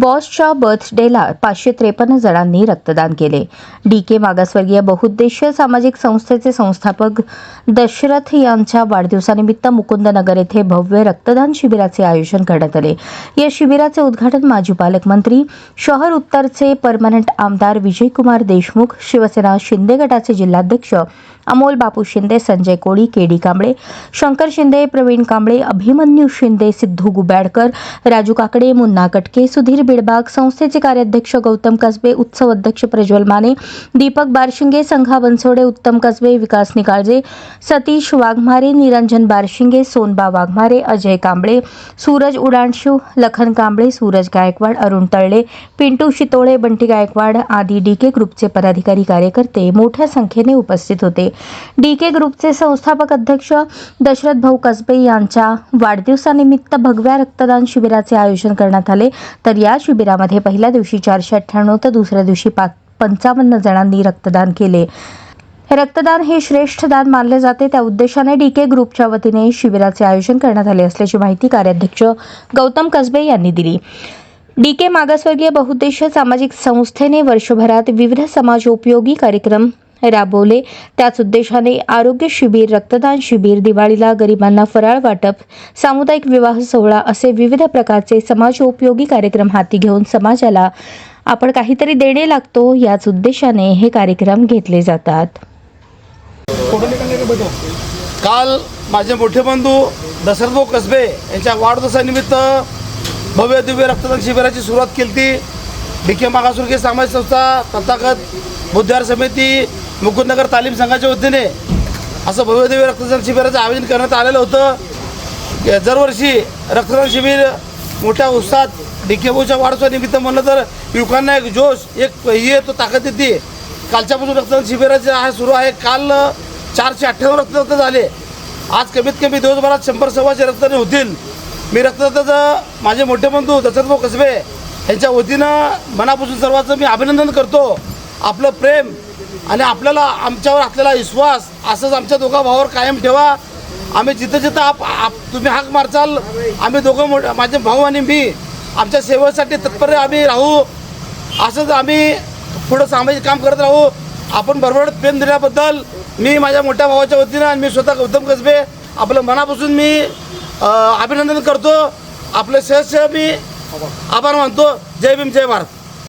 बॉसच्या बर्थडेला पाचशे त्रेपन्न जणांनी रक्तदान केले. डी के मागासवर्गीय बहुउद्देशीय सामाजिक संस्थेचे संस्थापक दशरथ यांच्या वाढदिवसानिमित्त मुकुंदनगर येथे भव्य रक्तदान शिबिराचे आयोजन करण्यात आले. या शिबिराचे उद्घाटन माजी पालकमंत्री शहर उत्तरचे परमनंट आमदार विजयकुमार देशमुख शिवसेना शिंदे गटाचे जिल्हाध्यक्ष अमोल बापू शिंदे संजय कोळी केडी कांबळे शंकर शिंदे प्रवीण कांबळे अभिमन्यू शिंदे सिद्धू गुबॅडकर राजू काकडे मुन्ना कटके सुधीर बिडबाग संस्थेचे कार्याध्यक्ष गौतम कसबे उत्सव अध्यक्ष प्रज्वल माने दीपक बारशिंगे संघा बनसोडे उत्तम कसबे विकास निकाळजे सतीश वाघमारे निरंजन बारशिंगे सोनबा वाघमारे अजय कांबळे सूरज उडाणशिव लखन कांबळे सूरज गायकवाड अरुण तळले पिंटू शितोळे बंटी गायकवाड आदी डीके ग्रुपचे पदाधिकारी कार्यकर्ते मोठ्या संख्येने उपस्थित होते. डीके ग्रुपचे संस्थापक अध्यक्ष दशरथ भाऊ कसबे यांच्या वाढदिवसानिमित्त भगव्या रक्तदान शिबिराचे आयोजन करण्यात आले. तर या शिबिरामध्ये पहिल्या दिवशी चारशे अठ्ठ्याण्णव तर दुसऱ्या दिवशी पा पंचावन्न जणांनी रक्तदान केले. रक्तदान हे श्रेष्ठ दान मानले जाते. त्या उद्देशाने डीके ग्रुपच्या वतीने शिबिराचे आयोजन करण्यात आले असल्याची माहिती कार्याध्यक्ष गौतम कसबे यांनी दिली. डीके मागासवर्गीय बहुउद्देशीय सामाजिक संस्थेने वर्षभरात विविध समाजोपयोगी कार्यक्रम राबवले. त्याच उद्देशाने आरोग्य शिबिर रक्तदान शिबिर दिवाळीला गरिबांना फराळ वाटप सामुदायिक विवाह सोहळा असे विविध प्रकारचे समाजोपयोगी कार्यक्रम हाती घेऊन समाजाला आपण काहीतरी देणे लागतो याच उद्देशाने हे कार्यक्रम घेतले जातात. काल माझे मोठे बंधू दशरथभाऊ कसबे यांच्या वाढदिवसानिमित्त भव्य दिव्य रक्तदान शिबिराची सुरुवात केली ती डी के मागासवर्गीय सामाजिक संस्था तथागत बुद्धार समिती मुकुंदनगर तालीम संघाच्या वतीने असं भव्यदेवी रक्तदान शिबिराचं आयोजन करण्यात आलेलं होतं. दरवर्षी रक्तदान शिबिर मोठ्या उत्साहात डी वाढच्या निमित्त म्हणलं तर युवकांना एक जोश एक ही तो ताकद येते कालच्यापासून रक्तदान शिबिराचे आहे सुरू आहे. काल चारशे अठ्ठ्याण्णव रक्तदाता झाले. आज कमीत कमी दिवसभरात शंभर सव्वाशे रक्तदानी होतील. मी रक्तदाताचं माझे मोठे बंधू दशरथभाऊ कसबे यांच्या वतीनं मनापासून सर्वांचं मी अभिनंदन करतो. आपलं प्रेम आणि आपल्याला आमच्यावर असलेला विश्वास असंच आमच्या दोघा भावावर कायम ठेवा. आम्ही जिथं जिथं आप आप तुम्ही हाक मारचाल आम्ही दोघं माझे भाऊ आणि मी आमच्या सेवेसाठी तत्पर आम्ही राहू. असंच आम्ही पुढं सामाजिक काम करत राहू. आपण बरोबर प्रेम दिल्याबद्दल मी माझ्या मोठ्या भावाच्या वतीनं आणि मी स्वतः गौतम कसबे आपलं मनापासून मी अभिनंदन करतो. आपलं सहर्ष मी आभार मानतो. जय भीम जय भारत.